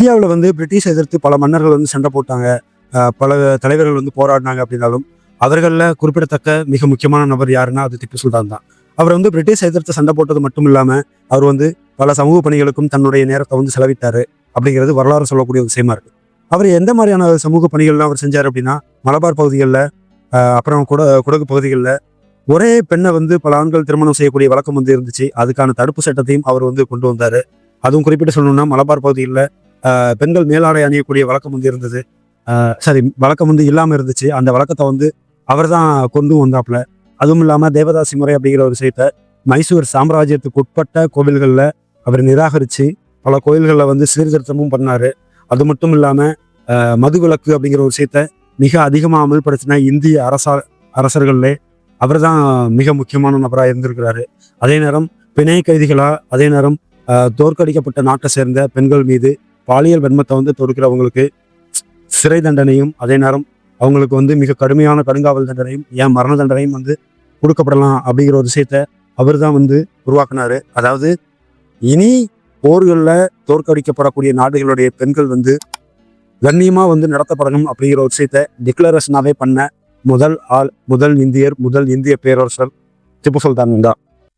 இந்தியாவில் வந்து பிரிட்டிஷ் எதிர்த்து பல மன்னர்கள் வந்து சண்டை போட்டாங்க. பல தலைவர்கள் வந்து போராடினாங்க அப்படின்னாலும் அவர்களில் குறிப்பிடத்தக்க மிக முக்கியமான நபர் யாருன்னா அது திப்பு சுல்தான் தான். அவர் வந்து பிரிட்டிஷ் எதிர்த்து சண்டை போட்டது மட்டும் இல்லாமல் அவர் வந்து பல சமூக பணிகளுக்கும் தன்னுடைய நேரத்தை வந்து செலவிட்டார் அப்படிங்கிறது வரலாறு சொல்லக்கூடிய ஒரு விஷயமா இருக்கு. அவர் எந்த மாதிரியான சமூக பணிகள்லாம் அவர் செஞ்சார் அப்படின்னா மலபார் பகுதிகளில் அப்புறம் குட குடகு பகுதிகளில் ஒரே பெண்ணை வந்து பல ஆண்கள் திருமணம் செய்யக்கூடிய வழக்கம் வந்து இருந்துச்சு. அதுக்கான தடுப்பு சட்டத்தையும் அவர் வந்து கொண்டு வந்தார். அதுவும் குறிப்பிட்டு சொல்லணும்னா மலபார் பகுதியில் பெண்கள் மேலாடை அணியக்கூடிய வழக்கம் வந்து இருந்தது. சரி வழக்கம் வந்து இல்லாமல் இருந்துச்சு. அந்த வழக்கத்தை வந்து அவர் தான் கொண்டு வந்தாப்புல. அதுவும் இல்லாமல் தேவதாசி முறை அப்படிங்கிற ஒரு விஷயத்தை மைசூர் சாம்ராஜ்யத்துக்கு உட்பட்ட கோவில்களில் அவர் நிராகரித்து பல கோயில்களில் வந்து சீர்திருத்தமும் பண்ணார். அது மட்டும் இல்லாமல் மதுவிலக்கு அப்படிங்கிற ஒரு விஷயத்த மிக அதிகமாக அமல்படுத்தின இந்திய அரசா அரசர்கள்லே அவர் தான் மிக முக்கியமான நபராக இருந்திருக்கிறாரு. அதே நேரம் பிணை கைதிகளாக அதே நேரம் தோற்கடிக்கப்பட்ட நாட்டை சேர்ந்த பெண்கள் மீது பாலியல் வன்மத்தை வந்து தொடுக்கிறவங்களுக்கு சிறை தண்டனையும் அதே நேரம் அவங்களுக்கு வந்து மிக கடுமையான கடுங்காவல் தண்டனையும் ஏன் மரண தண்டனையும் வந்து கொடுக்கப்படலாம் அப்படிங்கிற ஒரு விஷயத்த அவர் தான் வந்து உருவாக்குனாரு. அதாவது இனி போர்களில் தோற்கடிக்கப்படக்கூடிய நாடுகளுடைய பெண்கள் வந்து கண்ணியமாக வந்து நடத்தப்படணும் அப்படிங்கிற ஒரு விஷயத்த டிக்ளரேஷனாகவே பண்ண முதல் ஆள் முதல் இந்தியர் முதல் இந்திய பேரரசர் திப்பு சுல்தான் தான்.